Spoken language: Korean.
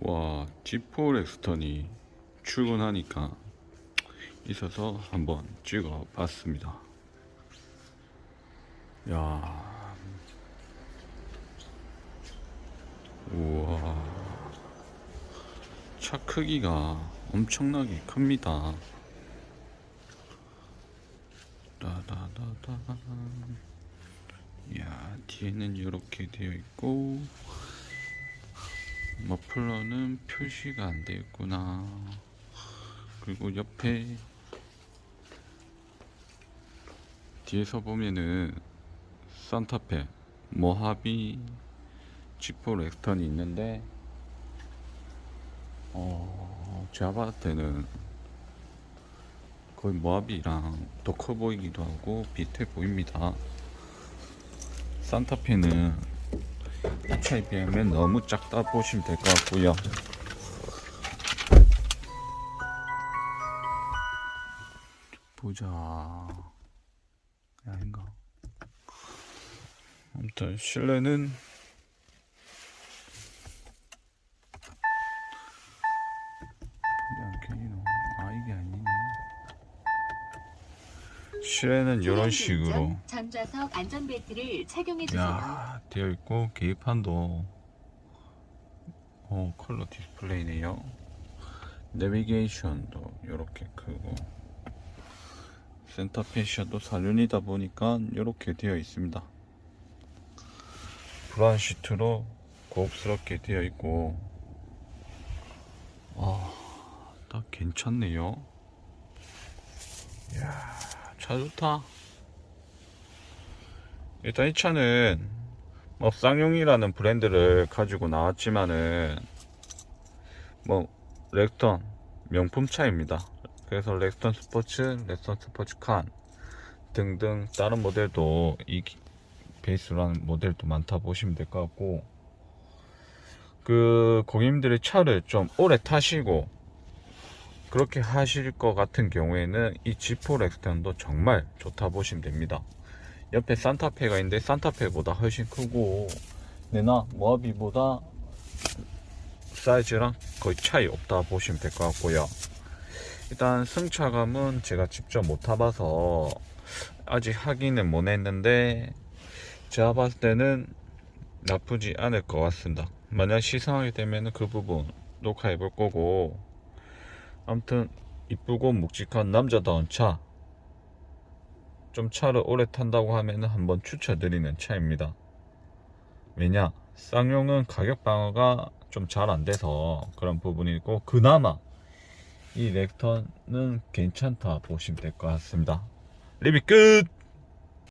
와, 지포 렉스턴이 출근하니까 있어서 한번 찍어 봤습니다. 야. 우와. 차 크기가 엄청나게 큽니다. 따다다다. 야, 뒤에는 이렇게 되어 있고, 머플러는 표시가 안 되어 있구나. 그리고 옆에 뒤에서 보면은 산타페 모하비 지포 렉스턴이 있는데 어 제가 때는 거의 모하비랑 더 커 보이기도 하고 비슷해 보입니다. 산타페는 이 차에 비하면 너무 작다 보시면 될 것 같고요. 보자. 아닌가? 아무튼 실내는 실내는 이런 식으로. 전좌석 안전벨트를 착용해 주세요. 야 되어 있고 계기판도. 어 컬러 디스플레이네요. 내비게이션도 이렇게 크고. 센터 패셔도 4륜이다 보니까 이렇게 되어 있습니다. 브라운 시트로 고급스럽게 되어 있고. 아 딱 괜찮네요. 이야 차 좋다 일단 이 차는 뭐 쌍용이라는 브랜드를 가지고 나왔지만은 뭐 렉턴 명품 차입니다. 그래서 렉턴 스포츠, 렉턴 스포츠 칸 등등 다른 모델도 이 하는 모델도 많다 보시면 될 것 같고 그 고객님들이 차를 좀 오래 타시고 그렇게 하실 것 같은 경우에는 이 지포 렉턴도 정말 좋다 보시면 됩니다. 옆에 산타페가 있는데 산타페보다 훨씬 크고 내나 모하비보다 사이즈랑 거의 차이 없다 보시면 될 것 같고요. 일단 승차감은 제가 직접 못 타봐서 아직 확인은 못 했는데 제가 봤을 때는 나쁘지 않을 것 같습니다. 만약 시승하게 되면 그 부분 녹화해 볼 거고 아무튼 이쁘고 묵직한 남자다운 차 좀 차를 오래 탄다고 하면 한번 추천드리는 차입니다. 왜냐? 쌍용은 가격 방어가 좀 잘 안 돼서 그런 부분이 있고 그나마 이 렉턴은 괜찮다 보시면 될 것 같습니다. 리뷰 끝!